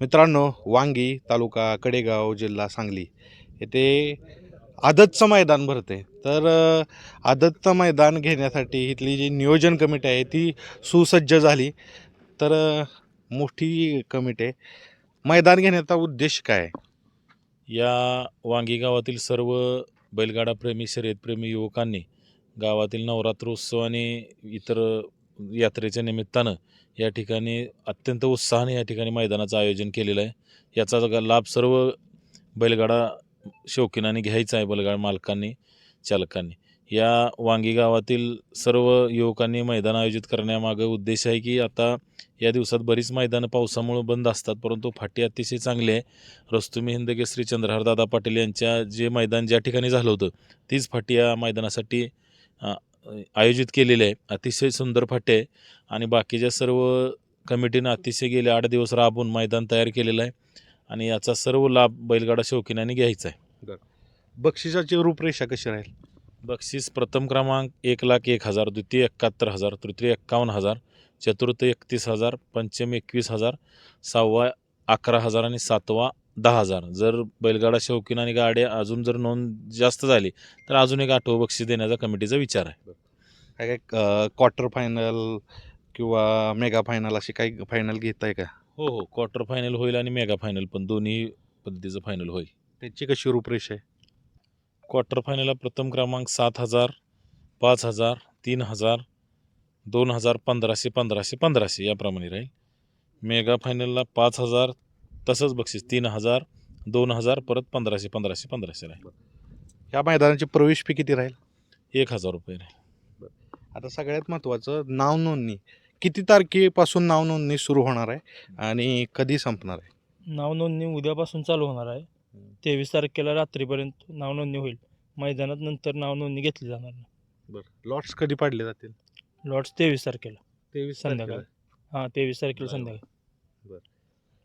मित्रांनो वांगी तालुका कडेगाव जिल्हा सांगली येथे आदतचं मैदान भरते. तर आदतचं मैदान घेण्यासाठी इथली जी नियोजन कमिटी आहे ती सुसज्ज झाली. तर मोठी कमिटी आहे. मैदान घेण्याचा उद्देश काय? या वांगी गावातील सर्व बैलगाडाप्रेमी शर्यतप्रेमी युवकांनी गावातील नवरात्रोत्सव आणि इतर यात्रेच्या निमित्तानं या ठिकाणी अत्यंत उत्साहाने या ठिकाणी मैदानाचं आयोजन केलेलं आहे. याचा जगा लाभ सर्व बैलगाडा शौकीनाने घ्यायचा आहे बैलगाडा मालकांनी चालकांनी. या वांगी गावातील सर्व युवकांनी मैदान आयोजित करण्यामागं उद्देश आहे की आता या दिवसात बरीच मैदानं पावसामुळे बंद असतात परंतु फाटी अतिशय चांगली आहे. रस्तुमी श्री चंद्रहारदादा पाटील यांच्या जे मैदान ज्या ठिकाणी झालं होतं तीच फाटी या मैदानासाठी आयोजित केलेली आहे. अतिशय सुंदर फाटी आहे. आणि बाकीच्या सर्व कमिटीनं अतिशय गेले आठ दिवस राबून मैदान तयार केलेलं आहे. आणि याचा सर्व लाभ बैलगाडा शौकीनांनी घ्यायचा आहे. बक्षिसाची रूपरेषा कशी राहील? बक्षीस प्रथम क्रमांक एक लाख एक हजार द्वितीय एकाहत्तर हजार तृतीय एक्कावन्न हजार चतुर्थ एकतीस हजार पंचम एकवीस हजार सहावा अकरा हजार आणि सातवा दहा हजार. जर बैलगाडा शौकीन आणि गाड्या अजून जर नोंद जास्त झाली तर अजून एक आठवं बक्षीस देण्याचा कमिटीचा विचार आहे. काय काय क्वार्टर फायनल किंवा मेगा फायनल अशी काही फायनल घेत आहे का? हो हो. क्वार्टर फायनल होईल आणि मेगा फायनल पण दोन्ही पद्धतीचं फायनल होईल. त्याची कशी रूपरेषा आहे? क्वार्टर फायनलला प्रथम क्रमांक सात हजार पाच हजार तीन हजार दोन हजार पंधराशे पंधराशे पंधराशे याप्रमाणे राहील. मेगा फायनलला पाच हजार तसंच बक्षीस तीन हजार दोन हजार परत पंधराशे पंधराशे पंधराशे राहील. या मैदानाची प्रवेश फी किती राहील? एक हजार रुपये राहील. आता सगळ्यात महत्त्वाचं नाव नोंदणी. किती तारखेपासून नाव नोंदणी सुरू होणार आहे आणि कधी संपणार आहे? नाव नोंदणी उद्यापासून चालू होणार आहे. तेवीस तारखेला रात्रीपर्यंत नाव नोंदणी होईल. मैदानात नंतर नाव नोंदणी घेतली जाणार नाही. बरं. लॉट्स कधी पाडले जातील? लॉट्स तेवीस तारखेला. तेवीस संध्याकाळी. हां तेवीस तारखेला बरं. संध्याकाळी.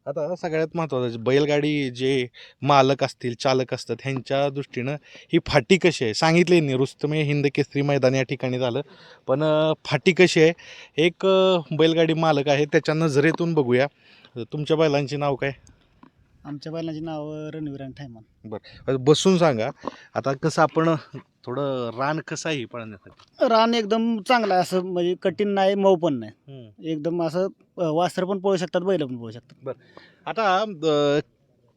आता सगळ्यात महत्त्वाचं म्हणजे बैलगाडी जे मालक असतील चालक असतात ह्यांच्या दृष्टीनं ही फाटी कशी आहे? सांगितले नाही रुस्तमे हिंद केसरी मैदान या ठिकाणी झालं. पण फाटी कशी आहे? एक बैलगाडी मालक आहे त्याच्या नजरेतून बघूया. तुमच्या बैलांची नाव काय? आमच्या बैलांची नावं रणवीर आणि थैमान बसून सांगा आता कसं आपण थोडं रान कसं आहे पळण्यासाठी? रान एकदम चांगलं आहे असं म्हणजे कठीण नाही मऊ पण नाही. एकदम असं अ, वासरं पण पळू शकतात बैल पण पळू शकतात. आता अं,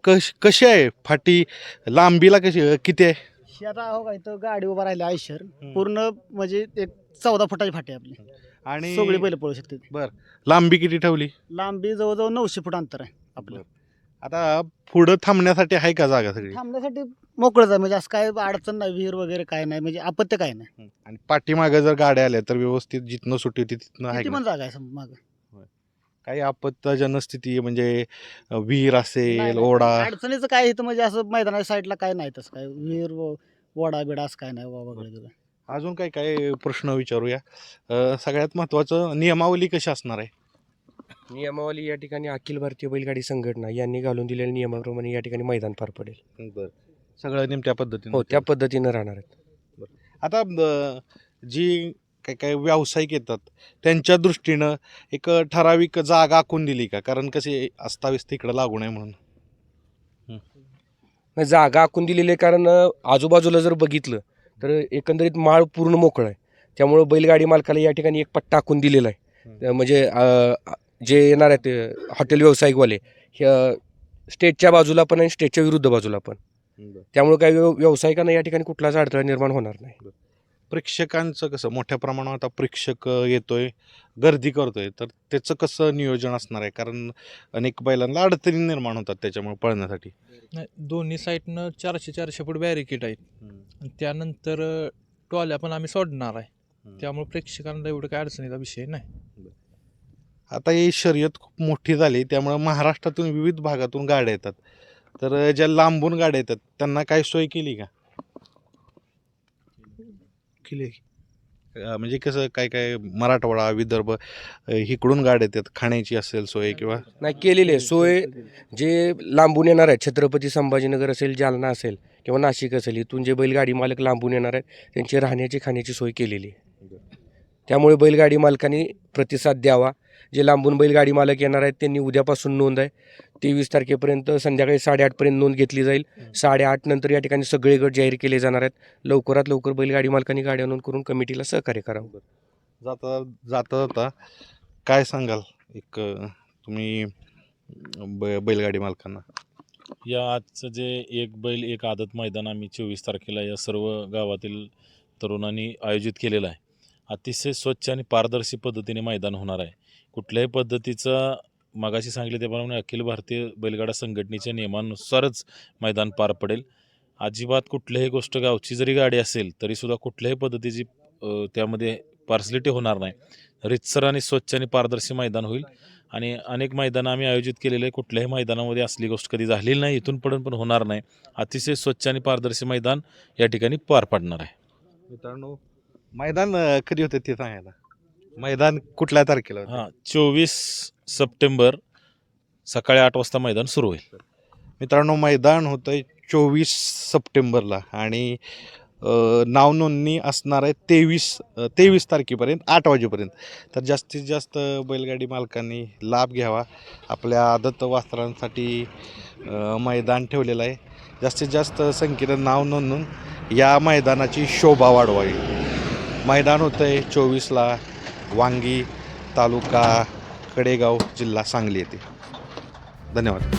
कश कशी आहे फाटी? लांबीला कशी किती आहे? ही आता हो का इथं गाडी उभा राहिली आयशर पूर्ण म्हणजे एक चौदा फुटाची फाटी आहे आपली. आणि सगळी बैल पळू शकते लांबी किती ठेवली? लांबी जवळजवळ नऊशे फूट अंतर आहे आपलं. आता पुढं थांबण्यासाठी आहे का जागा सगळी? थांबण्यासाठी मोकळंच आहे म्हणजे असं काय अडचण नाही विहीर वगैरे काय नाही म्हणजे अपत्य काय नाही. आणि पाठीमागं जर गाड्या आल्या तर व्यवस्थित जिथनं सुट्टी होती तिथनं आहे किती का? पण जागा आहे माग. काही आपत्ताजनक स्थिती म्हणजे अं, विहीर असेल ओढा. अडचणीचं काय इथं म्हणजे असं मैदानाच्या साईडला काय नाही तसं काय. विहीर व- ओढा बिडा असं काय नाही वा वगैरे तुला अजून काय काय प्रश्न विचारूया? अं, सगळ्यात महत्त्वाचं नियमावली कशी असणार आहे? नियमावली या ठिकाणी अखिल भारतीय बैलगाडी संघटना यांनी घालून दिलेल्या नियमाप्रमाणे या ठिकाणी मैदान पार पडेल. सगळं नेमक्या पद्धतीने हो त्या पद्धतीनं राहणार आहेत. आता अं, जी काय काय व्यावसायिक येतात त्यांच्या दृष्टीनं एक ठराविक जागा आखून दिली का? कारण कसे अस्ताव्यस्त इकडं लागू नये म्हणून. नाही, जागा आखून दिलेली आहे कारण अ, आजूबाजूला जर बघितलं तर एकंदरीत माळ पूर्ण मोकळं आहे. त्यामुळं बैलगाडी मालकाला या ठिकाणी एक पट्टा आखून दिलेला आहे. अ, म्हणजे अ, जे येणार आहेत हॉटेल व्यावसायिकवाले हे अ, स्टेटच्या बाजूला पण आणि स्टेटच्या विरुद्ध बाजूला पण. त्यामुळे काही व्यव- व्यावसायिकांना या ठिकाणी कुठलाच अडथळा निर्माण होणार नाही. प्रेक्षकांचं कसं मोठ्या प्रमाणात आता प्रेक्षक येतोय गर्दी करतोय तर त्याचं कसं नियोजन असणार आहे? कारण अनेक बैलांना अडचणी निर्माण होतात त्याच्यामुळे पळण्यासाठी. नाही दोन्ही साईडनं चारशे चारशे फूट बॅरिकेड आहेत. आणि त्यानंतर अ, टॉल्या पण आम्ही सोडणार आहे. त्यामुळे प्रेक्षकांना एवढं काय अडचणीचा विषय नाही. आता ही शर्यत खूप मोठी झाली त्यामुळं महाराष्ट्रातून विविध भागातून गाड्या येतात. तर ज्या लांबून गाड्या येतात त्यांना काय सोय केली का? केली अं, म्हणजे कसं काय काय मराठवाडा विदर्भ अं, इकडून गाड्या येतात खाण्याची असेल सोय किंवा? नाही केलेली आहे. सोय जे लांबून येणार आहेत छत्रपती संभाजीनगर असेल जालना असेल किंवा नाशिक असेल इथून जे बैलगाडी मालक लांबून येणार आहेत त्यांची राहण्याची खाण्याची सोय केलेली आहे. त्यामुळे बैलगाडी मालकांनी प्रतिसाद द्यावा. जे लांबून बैलगाडी मालक येणार आहेत त्यांनी उद्यापासून नोंद आहे. तेवीस तारखेपर्यंत संध्याकाळी साडेआठपर्यंत नोंद घेतली जाईल. साडेआठ नंतर या ठिकाणी सगळे गट जाहीर केले जाणार आहेत. लवकरात लवकर बैलगाडी मालकांनी गाड्या नोंद करून कमिटीला सहकार्य करावं. जाता जाता जाता. काय सांगाल? एक तुम्ही ब बैलगाडी मालकांना. या आजचं जे एक बैल एक आदत मैदान आम्ही चोवीस तारखेला या सर्व गावातील तरुणांनी आयोजित केलेलं आहे. अतिशय स्वच्छ आणि पारदर्शी पद्धतीने मैदान होणार आहे. कुठल्याही पद्धतीचा मागाशी सांगितले त्याप्रमाणे अखिल भारतीय बैलगाडा संघटनेच्या नियमानुसारच मैदान पार पडेल. अजिबात कुठल्याही गोष्ट गावची जरी गाडी असेल तरीसुद्धा कुठल्याही पद्धतीची त्यामध्ये पार्सलिटी होणार नाही. रितसर आणि स्वच्छ आणि पारदर्शी मैदान होईल. आणि अनेक मैदानं आम्ही आयोजित केलेले आहे कुठल्याही मैदानामध्ये असली गोष्ट कधी झालेली नाही इथून पडून पण होणार नाही. अतिशय स्वच्छ आणि पारदर्शी मैदान या ठिकाणी पार पाडणार आहे. मित्रांनो मैदान कधी होतं ते सांगायला? मैदान कुठल्या तारखेला होतं? हां चोवीस सप्टेंबर सकाळी आठ वाजता मैदान सुरू होईल. मित्रांनो मैदान होतंय चोवीस सप्टेंबरला आणि अ, नावनोंदणी असणार आहे तेवीस तेवीस तारखेपर्यंत आठ वाजेपर्यंत. तर जास्तीत जास्त बैलगाडी मालकांनी लाभ घ्यावा. आपल्या आदत वास्त्रांसाठी अ, मैदान ठेवलेलं आहे. जास्तीत जास्त संख्येनं नाव नोंदवून या मैदानाची शोभा वाढवावी. मैदान होतं आहे चोवीसला. वांगी तालुका कडेगाव जिल्हा सांगली येथे धन्यवाद.